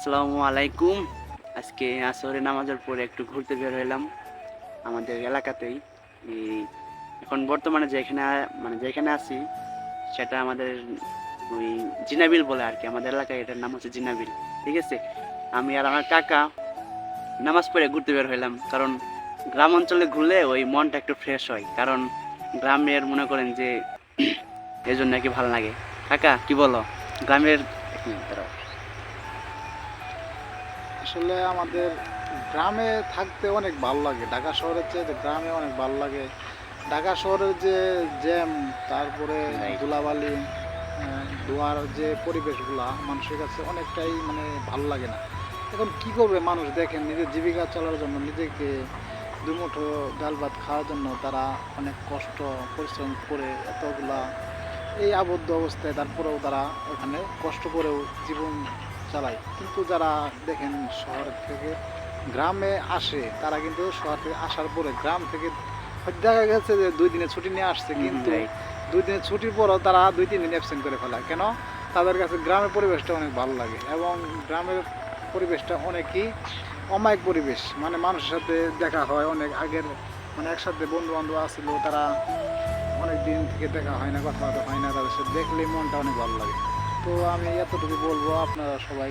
আসসালামু আলাইকুম। আজকে আসরের নামাজের পরে একটু ঘুরতে বের হইলাম আমাদের এলাকাতেই। এখন বর্তমানে যেখানে মানে যেখানে আছি, সেটা আমাদের ওই জিনাবিল বলে আর কি, আমাদের এলাকায় এটার নাম হচ্ছে জিনাবিল, ঠিক আছে? আমি আর আমার কাকা নামাজ পড়ে ঘুরতে বের হইলাম, কারণ গ্রাম অঞ্চলে ঘুরলে ওই মনটা একটু ফ্রেশ হয়, কারণ গ্রামের মনে করেন যে এই জন্য কি ভালো লাগে। কাকা, কি বলো? গ্রামের। আসলে আমাদের গ্রামে থাকতে অনেক ভালো লাগে। ঢাকা শহরের চেয়ে গ্রামে অনেক ভালো লাগে। ঢাকা শহরের যে জ্যাম তারপরে. ধুলাবালি ধোয়ার যে পরিবেশগুলা মানুষের কাছে অনেকটাই মানে ভালো লাগে না। এখন কি করবে মানুষ? দেখেন নিজের জীবিকা চলার জন্য নিজেকে দুমুঠো ডাল ভাত খাওয়ার জন্য তারা অনেক কষ্ট পরিশ্রম করে এতগুলা এই আবদ্ধ অবস্থায় তারপরেও তারা ওখানে কষ্ট করেও জীবন চালায়। কিন্তু যারা দেখেন শহর থেকে গ্রামে আসে তারা কিন্তু শহর থেকে আসার পরে গ্রাম থেকে দেখা গেছে যে দুই দিনে ছুটি নিয়ে আসছে কিন্তু. দুই দিনের ছুটির পরও তারা দুই তিন দিন অ্যাবসেন্ট করে ফেলায় কেন? তাদের কাছে গ্রামের পরিবেশটা অনেক ভালো লাগে এবং গ্রামের পরিবেশটা অনেকই অমায়িক পরিবেশ। মানে মানুষের সাথে দেখা হয় অনেক আগের মানে একসাথে বন্ধু বান্ধব আসছিল তারা অনেক দিন থেকে দেখা হয় না কথাবার্তা হয় না তাদের সাথে দেখলে মনটা অনেক ভালো লাগে। তো আমি এতটুকু বলব আপনারা সবাই